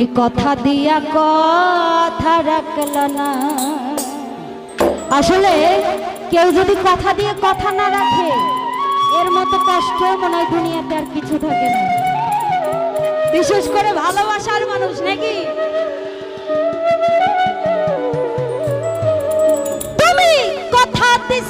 তুমি কথা দিয়া কথা রাখল না। আসলে কেউ যদি কথা দিয়ে কথা না রাখে, এর মতো কষ্ট মনে হয় দুনিয়াতে আর কিছু থাকে না। বিশেষ করে ভালোবাসার মানুষ, নাকি? তুমি কথা দিস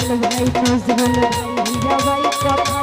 ভালো নাই বুঝ ভালো হীরাবাই কথা